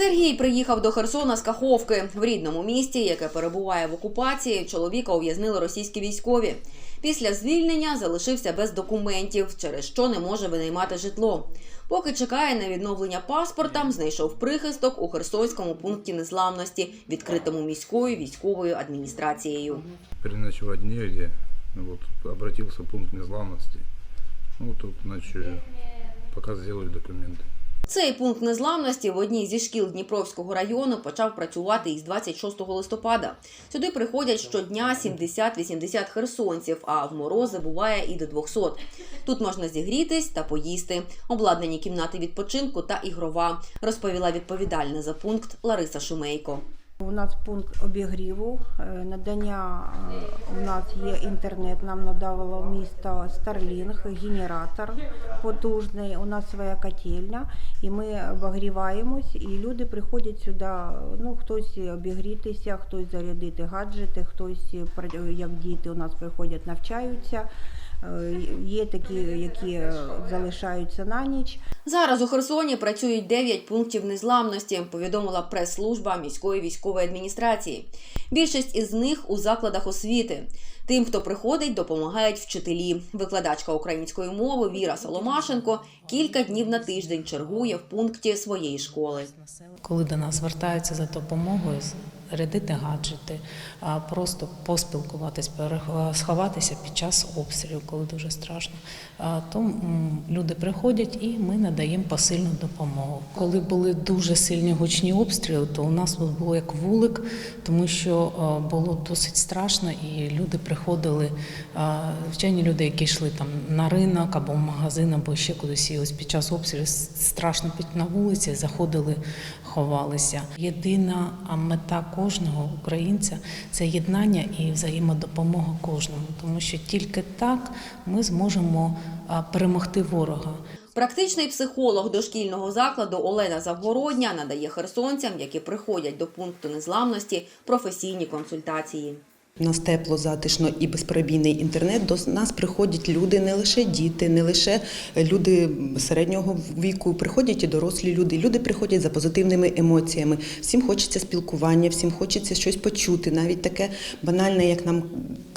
Сергій приїхав до Херсона з Каховки в рідному місті, яке перебуває в окупації. Чоловіка ув'язнили російські військові. Після звільнення залишився без документів, через що не може винаймати житло. Поки чекає на відновлення паспорта, знайшов прихисток у Херсонському пункті незламності, відкритому міською військовою адміністрацією. переночевать негде. Ну Вот, обратился в пункт незламности. Ну, тут, значит, пока сделают документы. Цей пункт незламності в одній зі шкіл Дніпровського району почав працювати із 26 листопада. Сюди приходять щодня 70-80 херсонців, а в морози буває і до 200. Тут можна зігрітись та поїсти. Обладнані кімнати відпочинку та ігрова, розповіла відповідальна за пункт Лариса Шумейко. У нас пункт обігріву, е, надання е, у нас є інтернет, нам надавало місто Starlink, генератор потужний, у нас своя котельня, і ми обігріваємось, і люди приходять сюди, ну хтось обігрітися, хтось зарядити гаджети, хтось, пр- як діти у нас приходять, навчаються. Е, Є такі, які е, залишаються на ніч. Зараз у Херсоні працюють 9 пунктів незламності, повідомила прес-служба міської військової адміністрації. Більшість із них у закладах освіти. Тим, хто приходить, допомагають вчителі. Викладачка української мови Віра Соломашенко кілька днів на тиждень чергує в пункті своєї школи. Коли до нас звертаються за допомогою, зарядити гаджети, просто поспілкуватись, сховатися під час обстрілів, коли дуже страшно, то люди приходять і ми надаємо посильну допомогу. Коли були дуже сильні гучні обстріли, то у нас тут було як вулик, тому що було досить страшно, і люди приходили, звичайні люди, які йшли там на ринок або в магазин, або ще кудись. І ось під час обстрілів страшно піти на вулиці, заходили, ховалися. Єдина мета кожного українця це єднання і взаємодопомога кожному, тому що тільки так ми зможемо перемогти ворога. Практичний психолог дошкільного закладу Олена Завгородня надає херсонцям, які приходять до пункту незламності, професійні консультації. У нас тепло, затишно і безперебійний інтернет. До нас приходять люди, не лише діти, не лише люди середнього віку. Приходять і дорослі люди. Люди приходять за позитивними емоціями. Всім хочеться спілкування, всім хочеться щось почути. Навіть таке банальне, як нам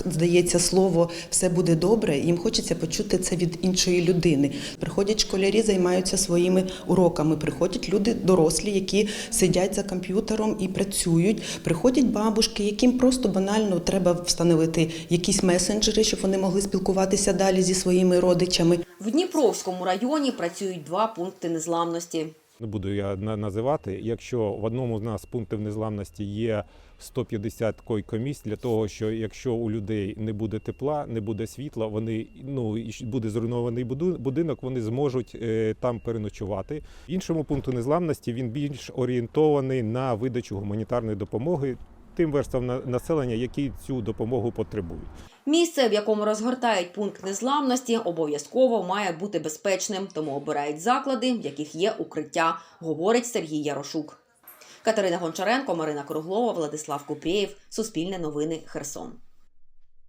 здається, слово все буде добре. Їм хочеться почути це від іншої людини. Приходять школярі, займаються своїми уроками. Приходять люди дорослі, які сидять за комп'ютером і працюють. Приходять бабушки, яким просто банально треба встановити якісь месенджери, щоб вони могли спілкуватися далі зі своїми родичами. В Дніпровському районі працюють два пункти незламності. Не буду я на- називати. Якщо в одному з нас пунктів незламності є 150 койкомісць для того, що якщо у людей не буде тепла, не буде світла, вони ну і буде зруйнований будинок, вони зможуть е, там переночувати. В іншому пункту незламності він більш орієнтований на видачу гуманітарної допомоги тим верствам населення, які цю допомогу потребують. Місце, в якому розгортають пункт незламності, обов'язково має бути безпечним, тому обирають заклади, в яких є укриття, говорить Сергій Ярошук. Катерина Гончаренко, Марина Круглова, Владислав Купрєєв. Суспільне новини Херсон.